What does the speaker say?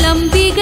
Ambigai